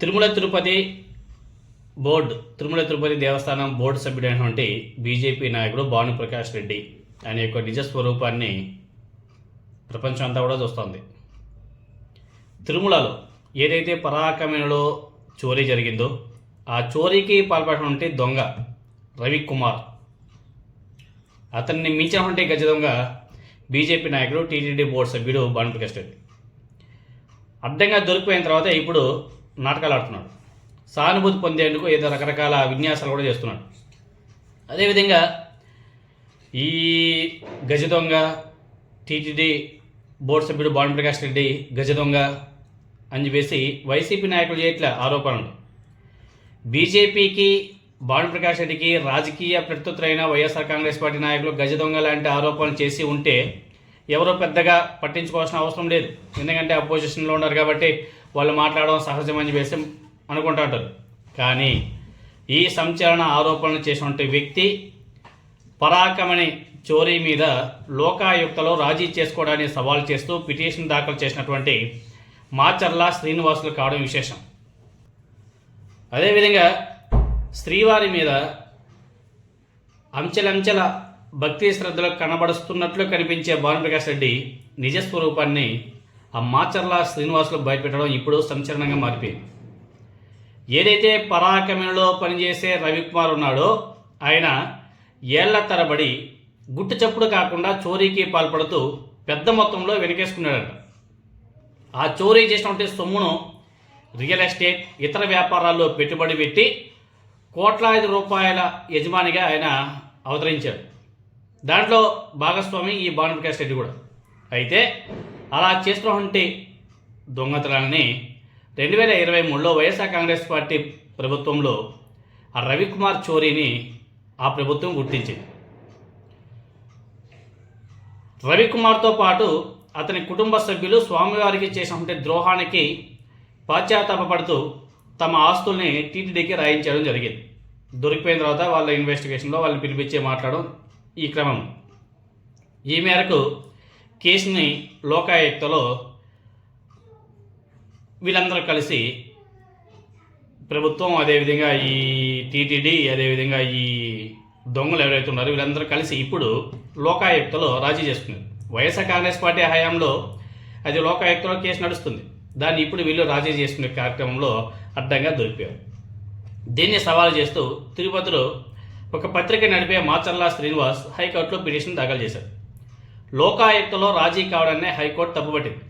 Tirumala Tirupati board Tirumala Tirupati Devasthanam board సభ్యుడైనటువంటి BJP నాయకుడు భానుప్రకాష్ రెడ్డి. అనే యొక్క నిజ స్వరూపాన్ని ప్రపంచం అంతా కూడా చూస్తోంది. తిరుమలలో ఏదైతే పరాకమేణలో చోరీ జరిగిందో ఆ చోరీకి పాల్పడినటువంటి దొంగ రవికుమార్. అతన్ని మించినటువంటి గజ దొంగ బీజేపీ నాయకుడు టీటీడీ బోర్డు సభ్యుడు భానుప్రకాష్ రెడ్డి. అడ్డంగా దొరికిపోయిన తర్వాత ఇప్పుడు నాటకాలు ఆడుతున్నాడు సానుభూతి పొందేందుకు ఏదో రకరకాల విన్యాసాలు కూడా చేస్తున్నాడు. అదేవిధంగా ఈ గజ దొంగ టీటీడీ బోర్డు సభ్యుడు భానుప్రకాష్ రెడ్డి గజ దొంగ అని చెప్పేసి వైసీపీ నాయకులు చేయట్లే ఆరోపణలు. బీజేపీకి భానుప్రకాష్ రెడ్డికి రాజకీయ ప్రత్యుత్తరైన వైఎస్ఆర్ కాంగ్రెస్ పార్టీ నాయకులు గజ దొంగ లాంటి ఆరోపణలు చేసి ఉంటే ఎవరో పెద్దగా పట్టించుకోవాల్సిన అవసరం లేదు. ఎందుకంటే అపోజిషన్లో ఉన్నారు కాబట్టి వాళ్ళు మాట్లాడడం సహజమని చెప్పేసి అనుకుంటా కానీ ఈ సంచలన ఆరోపణలు చేసినటువంటి వ్యక్తి పరాకమణి చోరీ మీద లోకాయుక్తలో రాజీ చేసుకోవడాన్ని సవాల్ చేస్తూ పిటిషన్ దాఖలు చేసినటువంటి మాచర్ల శ్రీనివాసులు కావడం విశేషం. అదేవిధంగా శ్రీవారి మీద అంచెలంచెల భక్తి శ్రద్ధలు కనబడుస్తున్నట్లు కనిపించే భానుప్రకాష్ రెడ్డి నిజస్వరూపాన్ని ఆ మాచర్ల శ్రీనివాసులు బయటపెట్టడం ఇప్పుడు సంచలనంగా మారిపోయింది. ఏదైతే పరాకమణిలో పనిచేసే రవికుమార్ ఉన్నాడో ఆయన ఏళ్ళ తరబడి గుట్టు చప్పుడు కాకుండా చోరీకి పాల్పడుతూ పెద్ద మొత్తంలో వెనకేసుకున్నాడట. ఆ చోరీ చేసినటువంటి సొమ్మును రియల్ ఎస్టేట్ ఇతర వ్యాపారాల్లో పెట్టుబడి పెట్టి కోట్లాది రూపాయల యజమానిగా ఆయన అవతరించాడు. దాంట్లో భాగస్వామి ఈ భానుప్రకాష్ రెడ్డి కూడా. అయితే అలా చేసినటువంటి దొంగతనాన్ని రెండు వేల ఇరవై మూడులో వైఎస్ఆర్ కాంగ్రెస్ పార్టీ ప్రభుత్వంలో రవికుమార్ చోరీని ఆ ప్రభుత్వం గుర్తించింది. రవికుమార్తో పాటు అతని కుటుంబ సభ్యులు స్వామివారికి చేసినటువంటి ద్రోహానికి పశ్చాత్తాపడుతూ తమ ఆస్తుల్ని టీటీడీకి రాయించడం జరిగింది. దొరికిపోయిన తర్వాత వాళ్ళ ఇన్వెస్టిగేషన్లో వాళ్ళని పిలిపించి మాట్లాడడం ఈ క్రమం. ఈ మేరకు కేసుని లోకాయుక్తలో వీళ్ళందరూ కలిసి ప్రభుత్వం అదేవిధంగా ఈ టీటీడీ అదేవిధంగా ఈ దొంగలు ఎవరైతే ఉన్నారో వీళ్ళందరూ కలిసి ఇప్పుడు లోకాయుక్తలో రాజీ చేసుకున్నారు. వైఎస్ఆర్ కాంగ్రెస్ పార్టీ హయాంలో అది లోకాయుక్తలో కేసు నడుస్తుంది. దాన్ని ఇప్పుడు వీళ్ళు రాజీ చేసుకునే కార్యక్రమంలో అడ్డంగా దొరికారు దీన్ని సవాలు చేస్తూ తిరుపతిలో ఒక పత్రిక నడిపే మాచర్ల శ్రీనివాస్ హైకోర్టులో పిటిషన్ దాఖలు చేశారు. లోకాయుక్తలో రాజీ కావడాన్ని హైకోర్టు తప్పుపట్టింది.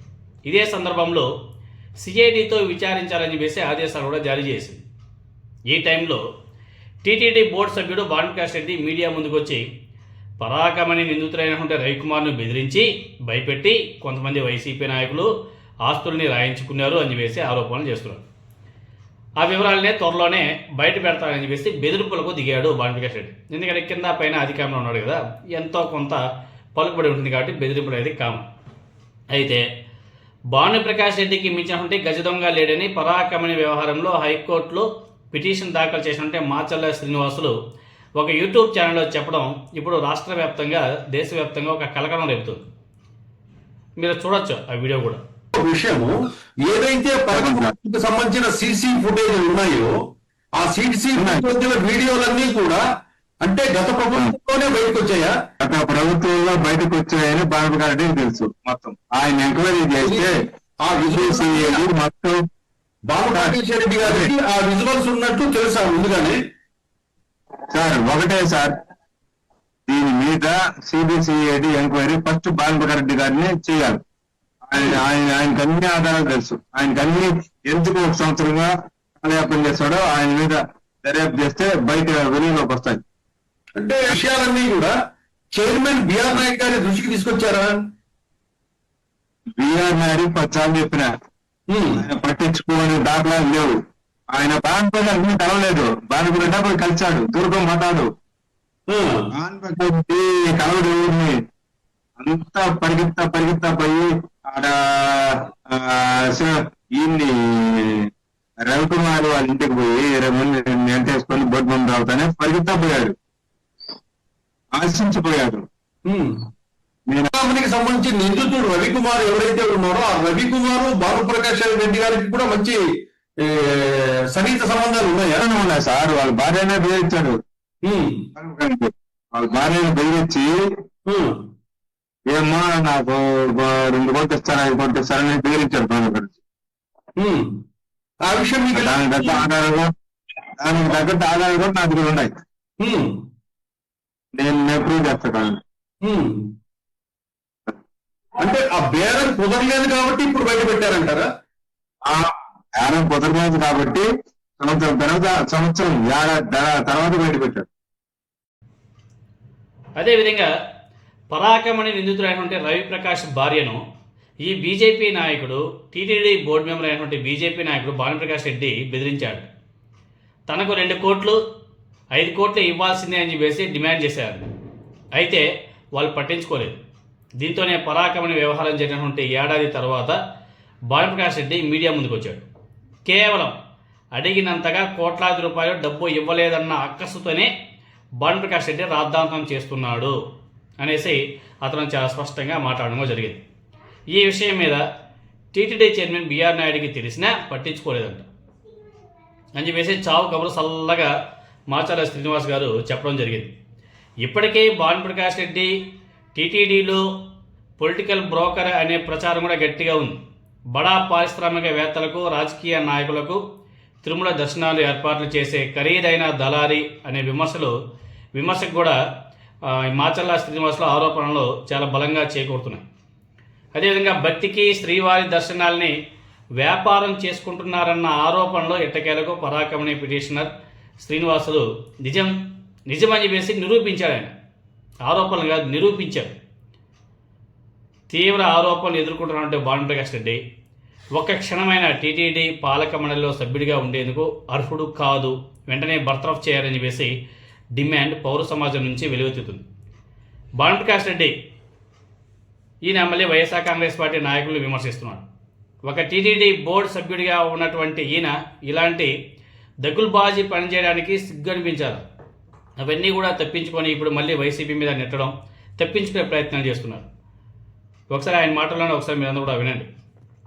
ఇదే సందర్భంలో సిఐడితో విచారించాలని చెప్పేసి ఆదేశాలు కూడా జారీ చేసింది. ఈ టైంలో టీటీడీ బోర్డు సభ్యుడు బాణకాష్ రెడ్డి మీడియా ముందుకు వచ్చి పరాకమణి నిందితులైనటువంటి రవికుమార్ను బెదిరించి భయపెట్టి కొంతమంది వైసీపీ నాయకులు ఆస్తుల్ని రాయించుకున్నారు అని చెప్పేసి ఆరోపణలు చేస్తున్నారు. ఆ వివరాలనే త్వరలోనే బయట పెడతానని చెప్పేసి బెదిరింపులకు దిగాడు భానుప్రకాష్ రెడ్డి. ఎందుకంటే కింద పైన అధికారంలో ఉన్నాడు కదా ఎంతో కొంత పలుకుబడి ఉంటుంది కాబట్టి బెదిరింపులు అనేది కామన్ అయితే భానుప్రకాష్ రెడ్డికి మించినటువంటి గజ దొంగ లేడని పరాకమణి వ్యవహారంలో హైకోర్టులో పిటిషన్ దాఖలు చేసినట్టే మాచల్ల శ్రీనివాసులు ఒక యూట్యూబ్ ఛానల్లో చెప్పడం ఇప్పుడు రాష్ట్ర వ్యాప్తంగా దేశవ్యాప్తంగా ఒక కలకలం రేపుతుంది. మీరు చూడొచ్చు ఆ వీడియో కూడా. విషయము ఏదైతే సంబంధించిన సీసీ ఫుటేజ్ ఉన్నాయో ఆ సీసీ ఫుటేజ్ వీడియోలన్నీ కూడా అంటే గత ప్రభుత్వంలోనే బయటకు వచ్చాయా గత ప్రభుత్వంలో బయటకు వచ్చాయని బాబుగారికి తెలుసు మొత్తం. ఆయన ఎంక్వైరీ చేస్తే ఆ విజువల్స్ మొత్తం బాబు నాగేశ్వర రెడ్డి గారికి ఆ విజువల్స్ ఉన్నట్టు తెలుసా ముందుగానే? సార్ ఒకటే సార్. దీని మీద సిబిసిఐడి ఎంక్వైరీ ఫస్ట్ బాలబగారెడ్డి గారిని చేయాలి. ఆయన ఆయన ఆయనకు అన్ని ఆధారాలు తెలుసు. ఆయనకు అన్ని ఎందుకు ఒక సంవత్సరంగా కాలయాపన చేస్తాడో ఆయన మీద దర్యాప్తు చేస్తే బయట వెలుగులోకి వస్తాయి. అంటే విషయాలన్నీ కూడా చైర్మన్ బిఆర్ నాయక్ గారి దృష్టికి తీసుకొచ్చారా? బిఆర్ నాయుడు పచ్చాలు చెప్పిన. పట్టించుకోని దాఖలాలు లేవు. ఆయన బాన్పల్లి అన్ని కలవలేదు. బాన్పల్లి పోయి కలిశాడు. దుర్గం. బాన్పల్లి కలవడు అంతా పరిగెత్తా పరిగెత్తా పోయి ఆడ ఈయన్ని రవికుమార్ వాళ్ళ ఇంటికి పోయి ఇరవై మంది ఎంటేసుకొని బొడ్డు మంది రావుతానే పరిగెత్తా పోయాడు. ఆశించిపోయాడు సంబంధించి నిందితుడు రవికుమార్ ఎవరైతే ఉన్నారో ఆ రవికుమార్ భానుప్రకాష్ రెడ్డి గారికి కూడా మంచి సన్నిహిత సంబంధాలు ఉన్నాయా? ఉన్నాయి సార్? వాళ్ళ భార్యనే బెదిరించాడు వాళ్ళ భార్యను బెదిరించి ఉమ్, ఏమో నాకు రెండు కోట్లు ఇస్తాను ఐదు కోట్లు ఇస్తానని బెదిరించాడు ఉమ్. ఆ విషయం దానికి తగ్గ ఆధారాలు దానికి తగ్గట్టు ఆధారాలు కూడా నా దగ్గర ఉన్నాయి. నేను ప్రూవ్ చేస్తాను. అంటే ఆ బేరం కుదరలేదు కాబట్టి ఇప్పుడు బయట పెట్టారంటారా? ఆ యానం కుదరలేదు కాబట్టి సంవత్సరం తర్వాత సంవత్సరం తర్వాత బయట పెట్టాడు అదేవిధంగా పరాకమణి నిందితుడైనటువంటి రవిప్రకాష్ భార్యను ఈ బీజేపీ నాయకుడు టీటీడీ బోర్డు మెంబర్ అయినటువంటి బీజేపీ నాయకుడు భానుప్రకాష్ రెడ్డి బెదిరించాడు. తనకు రెండు కోట్లు ఐదు కోట్లు ఇవ్వాల్సిందే అని చెప్పేసి డిమాండ్ చేశారు. అయితే వాళ్ళు పట్టించుకోలేదు. దీంతోనే పరాకమైన వ్యవహారం జరిగినటువంటి ఏడాది తర్వాత భానుప్రకాష్ రెడ్డి మీడియా ముందుకు వచ్చాడు కేవలం అడిగినంతగా కోట్లాది రూపాయలు డబ్బు ఇవ్వలేదన్న అక్కసుతోనే భానుప్రకాష్ రెడ్డి రాద్ధాంతం చేస్తున్నాడు అనేసి అతను చాలా స్పష్టంగా మాట్లాడడం జరిగింది. ఈ విషయం మీద టీటీడీ చైర్మన్ బిఆర్ నాయుడికి తెలిసినా పట్టించుకోలేదంట. అని చెప్పేసి చావు కబురు చల్లగా మాచాల శ్రీనివాస్ గారు చెప్పడం జరిగింది. ఇప్పటికే భానుప్రకాష్ రెడ్డి టీటీడీలో పొలిటికల్ బ్రోకర్ అనే ప్రచారం కూడా గట్టిగా ఉంది. బడా పారిశ్రామికవేత్తలకు రాజకీయ నాయకులకు తిరుమల దర్శనాలు ఏర్పాట్లు చేసే ఖరీదైన దళారి అనే విమర్శలు విమర్శకు కూడా మాచల్లా ఈ శ్రీనివాసుల ఆరోపణలు చాలా బలంగా చేకూరుతున్నాయి. అదేవిధంగా భక్తికి శ్రీవారి దర్శనాల్ని వ్యాపారం చేసుకుంటున్నారన్న ఆరోపణలో ఎట్టకేలకు పరాకమణి పిటిషనర్ శ్రీనివాసులు నిజం నిజమని చెప్పేసి నిరూపించాడు ఆయన ఆరోపణలు కాదు నిరూపించాడు తీవ్ర ఆరోపణలు ఎదుర్కొంటున్నటువంటి భానుప్రకాష్ రెడ్డి ఒక్క క్షణమైన టీటీడీ పాలక మండలిలో సభ్యుడిగా ఉండేందుకు అర్హుడు కాదు. వెంటనే బర్తరఫ్ చేయాలని చెప్పేసి డిమాండ్ పౌర సమాజం నుంచి వెలువెత్తుతుంది. భానుప్రకాష్ రెడ్డి ఈయన మళ్ళీ వైఎస్ఆర్ కాంగ్రెస్ పార్టీ నాయకులు విమర్శిస్తున్నాడు. ఒక టీటీడీ బోర్డు సభ్యుడిగా ఉన్నటువంటి ఈయన ఇలాంటి దగుల్బాజీ పనిచేయడానికి సిగ్గు అనిపించారు అవన్నీ కూడా తప్పించుకొని ఇప్పుడు మళ్ళీ వైసీపీ మీద నెట్టడం తప్పించుకునే ప్రయత్నాలు చేస్తున్నారు. ఒకసారి ఆయన మాటల్లోనే ఒకసారి మీరందరూ కూడా వినండి.